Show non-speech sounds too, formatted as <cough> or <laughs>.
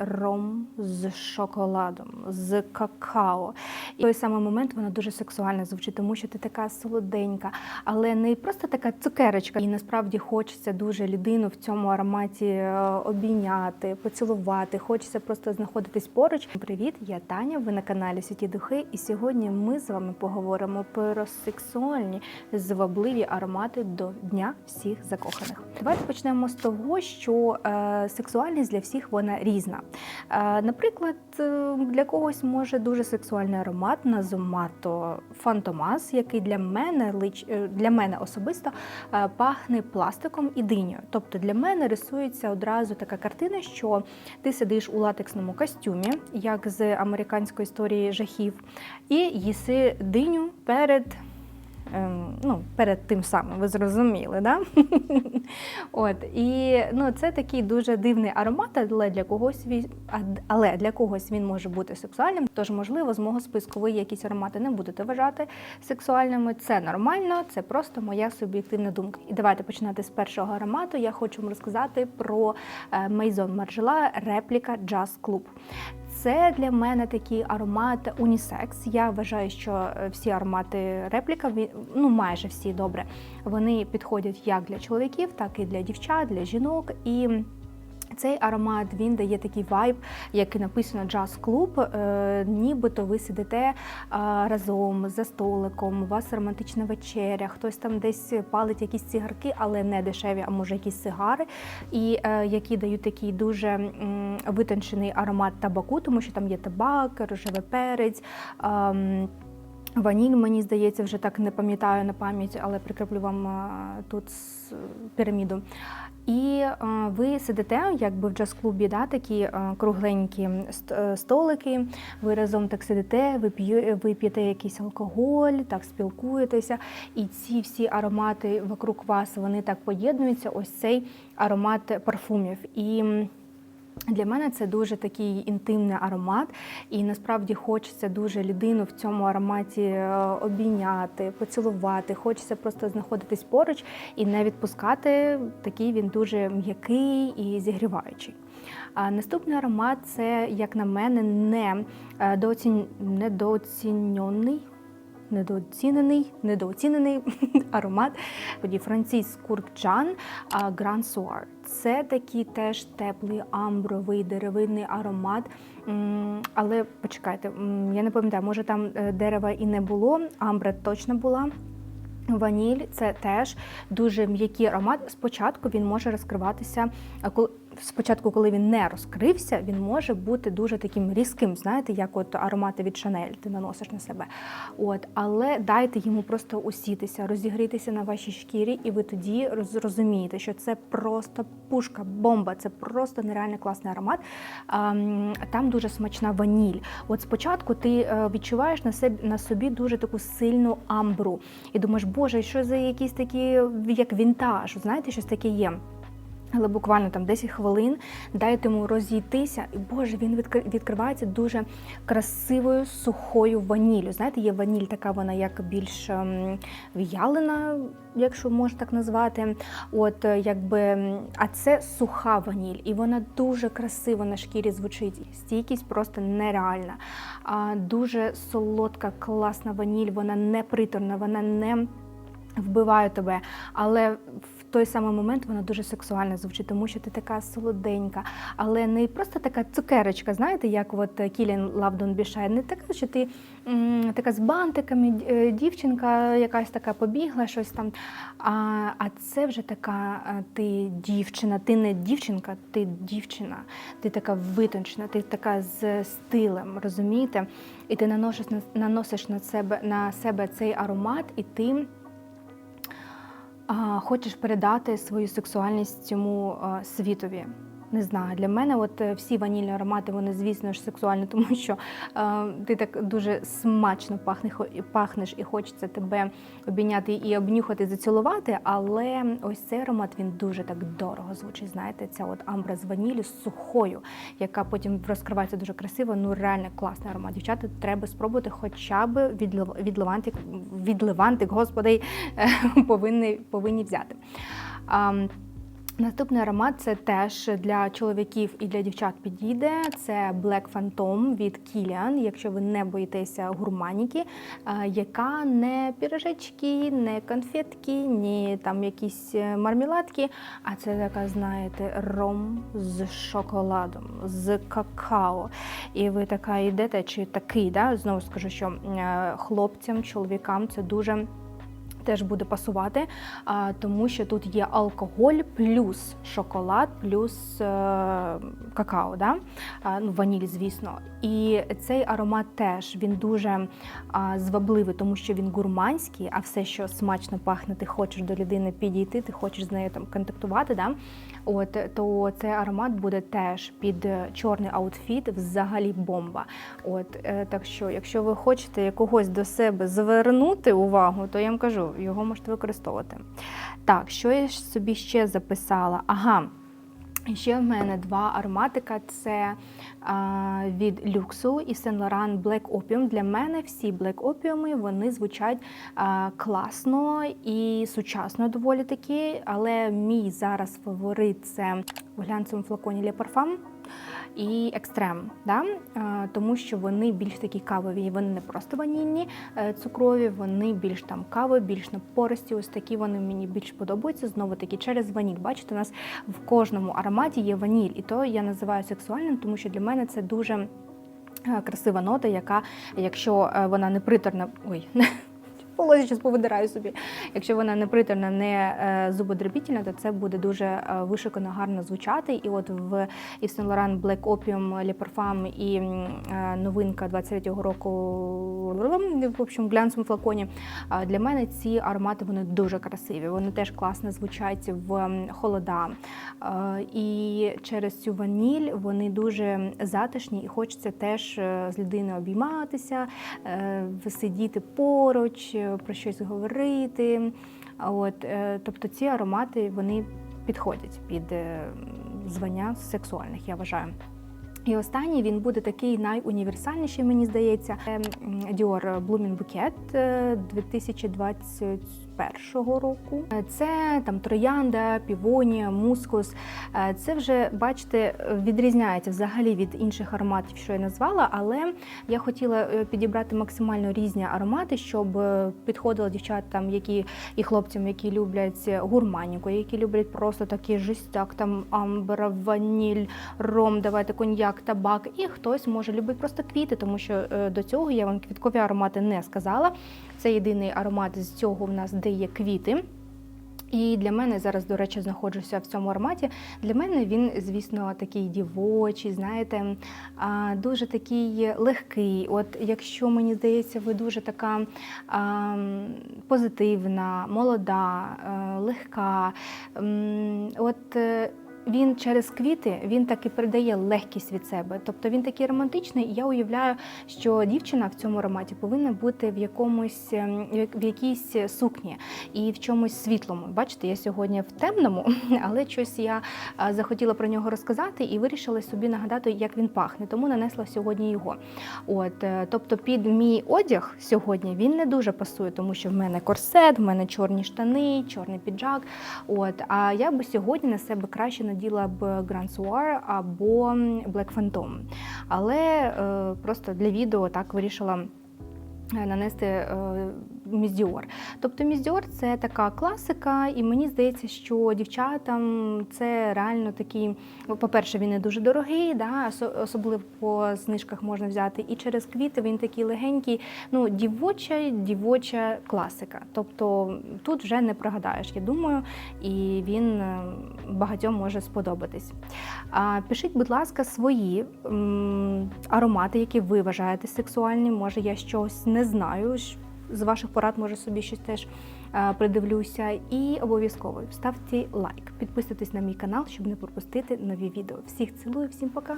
Ром з шоколадом, з какао. І в той самий момент вона дуже сексуально звучить, тому що ти така солоденька, але не просто така цукерочка. І насправді хочеться дуже людину в цьому ароматі е, обійняти, поцілувати. Хочеться просто знаходитись поруч. Привіт, я Таня. Ви на каналі Святі Духи. І сьогодні ми з вами поговоримо про сексуальні звабливі аромати до Дня всіх закоханих. Давайте почнемо з того, що е, сексуальність для всіх вона різна. Е, наприклад, е, для когось може дуже сексуальний аромат на Зомато Фантомас, який для мене лич е, для мене особисто пахне пластиком і динею. Тобто для мене рисується одразу така картина, що ти сидиш у латексному костюмі, як з американської історії жахів, і їси диню перед. Ем, Ну, перед тим самим, ви зрозуміли, да? <laughs> От і ну, це такий дуже дивний аромат, але для когось він але для когось він може бути сексуальним. Тож, можливо, з мого списку ви якісь аромати не будете вважати сексуальними. Це нормально, це просто моя суб'єктивна думка. І давайте починати з першого аромату. Я хочу вам розказати про Maison Margiela репліка Jazz Club. Це для мене такий аромат унісекс. Я вважаю, що е, всі аромати репліка, ну майже всі добре, вони підходять як для чоловіків, так і для дівчат, для жінок. І цей аромат він дає такий вайб, як і написано джаз клуб. Е, нібито ви сидите е, разом за столиком, у вас романтична вечеря, хтось там десь палить якісь цигарки, але не дешеві, а може якісь сигари, і е, які дають такий дуже витончений аромат табаку, тому що там є табак, рожевий перець. Ваніль, мені здається, вже так не пам'ятаю на пам'ять, але прикріплю вам е, тут піраміду. І е, ви сидите, якби в джаз-клубі, да, такі е, кругленькі столики. Ви разом так сидите, ви, п'ю, ви п'єте якийсь алкоголь, так спілкуєтеся, і ці всі аромати вокруг вас вони так поєднуються. Ось цей аромат парфумів. І для мене це дуже такий інтимний аромат, і насправді хочеться дуже людину в цьому ароматі е, обійняти, поцілувати. Хочеться просто знаходитись поруч і не відпускати. Такий він дуже м'який і зігріваючий. А наступний аромат це, як на мене, не е, дооцін... недооціньоний. Недооцінений, недооцінений <laughs> аромат тоді Франсіс Куркджан Гран Суар. Це такий теж теплий амбровий деревинний аромат. Але почекайте, я не пам'ятаю, може там е, дерева і не було, амбра точно була. Ваніль це теж дуже м'який аромат. Спочатку він може розкриватися, коли спочатку, коли він не розкрився, він може бути дуже таким різким, знаєте, як от аромати від Шанель ти наносиш на себе. От, але дайте йому просто усітися, розігрітися на вашій шкірі, і ви тоді зрозумієте, що це просто пушка, бомба, це просто нереально класний аромат. Там дуже смачна ваніль. От спочатку ти е, відчуваєш на себе на собі дуже таку сильну амбру, і думаєш, боже, що за якісь такі, як вінтаж, знаєте, щось таке є. Але буквально там 10 хвилин дайте йому розійтися, і Боже, він відкривається дуже красивою сухою ваніллю. Знаєте, є ваніль, така вона як більш ем, в'ялена, якщо можна так назвати. От е, якби, а це суха ваніль, і вона дуже красиво на шкірі звучить. Стійкість просто нереальна. А, дуже солодка, класна ваніль, вона не приторна, вона не вбиває тебе, але в той самий момент вона дуже сексуально звучить, тому що ти така солоденька, але не просто така цукерочка, знаєте, як от Кілін Лавдон Бішай, не така, що ти м, така з бантиками, е, дівчинка якась така побігла, щось там. А, а це вже така е, ти дівчина, ти не дівчинка, ти дівчина, ти така витончена, ти така з стилем, розумієте? І ти наносиш наносиш на себе на себе цей аромат, і ти хочеш передати свою сексуальність цьому світові. Не знаю, для мене от е, всі ванільні аромати, вони, звісно ж, сексуальні, <laughs> тому що е, ти так дуже смачно пахнеш, пахнеш і хочеться тебе обійняти і обнюхати, зацілувати. Але ось цей аромат він дуже так дорого звучить. Знаєте, ця от амбра з ванілі з сухою, яка потім розкривається дуже красиво. Ну реально класний аромат. Дівчата, треба спробувати хоча б від, від Левантик, від Левантик, господи, <laughs> повинні, повинні взяти. А, Наступний аромат це теж для чоловіків і для дівчат підійде. Це Black Phantom від Kilian, якщо ви не боїтеся гурманіки, е, яка не пірожечки, не конфетки, ні там якісь е, мармеладки, а це така, знаєте, ром з шоколадом, з какао. І ви така йдете, чи такий, да? знову скажу, що е, хлопцям, чоловікам це дуже. Теж буде пасувати, тому що тут є алкоголь плюс шоколад, плюс е, какао, да? ну, ваніль, звісно. І цей аромат теж він дуже звабливий, тому що він гурманський, а все, що смачно пахне, ти хочеш до людини підійти, ти хочеш з нею там контактувати. Да? От, то цей аромат буде теж під е, чорний аутфіт, взагалі бомба. От, е, так що, якщо ви хочете якогось до себе звернути увагу, то я вам кажу, його можете використовувати. Так, що я собі ще записала? Ага. Ще в мене два ароматика: це а, від люксу і Saint Laurent Black Opium. Для мене всі Black Opium, вони звучать а, класно і сучасно доволі таки. Але мій зараз фаворит це в глянцевому флаконі Le Parfum і екстрем, да? Е, тому що вони більш такі кавові, вони не просто ванільні, е, цукрові, вони більш там кавові, більш напористі. Ось такі вони мені більш подобаються. Знову таки через ваніль. Бачите, у нас в кожному ароматі є ваніль, і то я називаю сексуальним, тому що для мене це дуже. е, Красива нота, яка, якщо вона не приторна, ой, <laughs> волосся зараз повидираю собі. Якщо вона не приторна, не зубодробітельна, то це буде дуже е, вишикано, гарно звучати. І от в Yves Saint Laurent Black Opium Le Parfum і е, новинка 23-го року в общем, глянцевому флаконі. е, Для мене ці аромати вони дуже красиві. Вони теж класно звучать в холода. І через цю ваніль вони дуже затишні і хочеться теж з людиною обійматися, сидіти поруч, про щось говорити. От, е, Тобто ці аромати вони підходять під е, звання сексуальних, я вважаю. І останній він буде такий найуніверсальніший, мені здається. Dior Blooming Bouquet 2020 е, 21-го року. Е, це там троянда, півонія, мускус. Е, це вже, бачите, відрізняється взагалі від інших ароматів, що я назвала, але я хотіла е, підібрати максимально різні аромати, щоб підходили дівчатам, які і хлопцям, які люблять гурманіку, які люблять просто такий жестяк, там амбра, ваніль, ром, давайте коньяк, табак. І хтось може любить просто квіти, тому що до цього я вам квіткові аромати не сказала. Це єдиний аромат з цього в нас де є квіти. І для мене зараз, до речі, знаходжуся в цьому ароматі. Для мене він, звісно, такий дівочий, знаєте, дуже такий легкий. От якщо мені здається, ви дуже така позитивна, молода, е, легка. От е, він через квіти він так і передає легкість від себе. Тобто він такий романтичний, і я уявляю, що дівчина в цьому ароматі повинна бути в якомусь ем, в якійсь сукні і в чомусь світлому. Бачите, я сьогодні в темному, <laughs> але щось я захотіла про нього розказати і вирішила собі нагадати, як він пахне. Тому нанесла сьогодні його. От, е, тобто, під мій одяг сьогодні він не дуже пасує, тому що в мене корсет, в мене чорні штани, чорний піджак. От, а я би сьогодні на себе краще наділа б Grand Soir або Black Phantom. Але е, просто для відео так вирішила. е, Нанести Dior. Тобто Dior – це така класика, і мені здається, що дівчатам це реально такий. По-перше, він не дуже дорогий, да, особливо по знижках можна взяти. І через квіти він такий легенький, ну, дівоча, дівоча класика. Тобто тут вже не прогадаєш, я думаю, і він е, багатьом може сподобатись. Пишіть, будь ласка, свої аромати, які ви вважаєте сексуальні. Може, я щось не знаю. З ваших порад, може, собі щось теж е, придивлюся. І обов'язково ставте лайк, підписуйтесь на мій канал, щоб не пропустити нові відео. Всіх цілую, всім пока!